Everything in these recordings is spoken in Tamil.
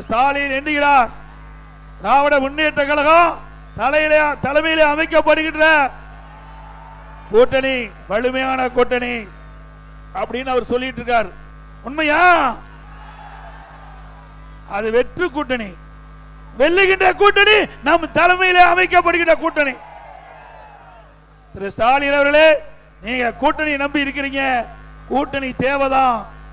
ஸ்டாலின் எண்ணுகிறார். திராவிட முன்னேற்ற கழகம் தலையிலே தலைமையிலே அமைக்கப்படுகின்ற கூட்டணி வலிமையான கூட்டணி அப்படின்னு அவர் சொல்லிட்டு இருக்கார். உண்மையா? அது வெற்று கூட்டணி. வெல்லுகின்ற கூட்டணி நம் தலைமையிலே அமைக்கப்படுகின்ற கூட்டணி. திரு ஸ்டாலின் அவர்களே நீங்க கூட்டணி நம்பி இருக்கிறீங்க. கூட்டணி தேவைதான்.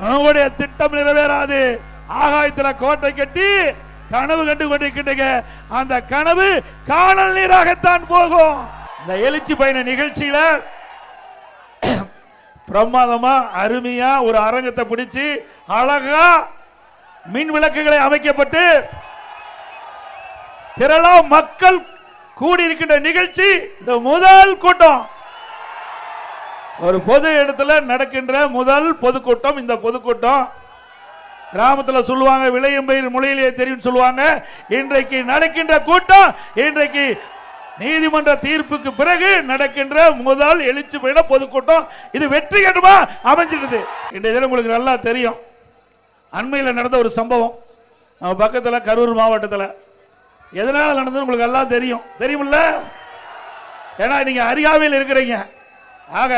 அவனுடைய திட்டம் நிறைவேறாது. ஆகாயத்துல கோட்டை கட்டி கனவு கண்டு கொண்டிருக்கின்றீங்க. அந்த கனவு காணல் நீராகத்தான் போகும். இந்த எழுச்சி பயண நிகழ்ச்சியில பிரமாதமா அருமையா ஒரு அரங்கத்தை பிடிச்சி அழகா மின் விளக்குகளை அமைக்கப்பட்டு திரளா மக்கள் கூடியிருக்கின்ற நிகழ்ச்சி. இந்த முதல் கூட்டம். ஒரு பொது இடத்துல நடக்கின்ற முதல் பொதுக்கூட்டம் இந்த பொதுக்கூட்டம் கிராமத்தில் சொல்லுவாங்க விளையும் பயிர் மொழியிலே தெரியும் சொல்லுவாங்க. இன்றைக்கு நடக்கின்ற கூட்டம் இன்றைக்கு நீதிமன்ற தீர்ப்புக்கு பிறகு நடக்கின்ற முதல் எழுச்சி பயண பொதுக்கூட்டம். இது வெற்றி கட்டமா அமைஞ்சிடுது. இன்றைய தினம் உங்களுக்கு நல்லா தெரியும். அண்மையில் நடந்த ஒரு சம்பவம். நம்ம பக்கத்தில் கரூர் மாவட்டத்தில். எதனால் நடந்தது உங்களுக்கு எல்லாம் தெரியும். தெரியுமில்ல? ஏன்னா நீங்கள் அறியாமையில் இருக்கிறீங்க. ஆக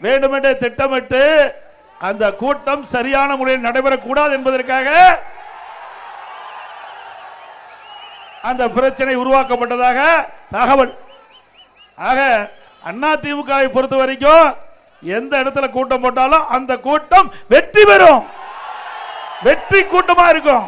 வேண்டுமென்றே திட்டமிட்டு அந்த கூட்டம் சரியான முறையில் நடைபெறக்கூடாது என்பதற்காக அந்த பிரச்சனை உருவாக்கப்பட்டதாக தகவல். ஆக அண்ணா திமுகவை பொறுத்த வரைக்கும் எந்த இடத்துல கூட்டம் போட்டாலும் அந்த கூட்டம் வெற்றி பெறும். வெற்றி கூட்டமா இருக்கும்.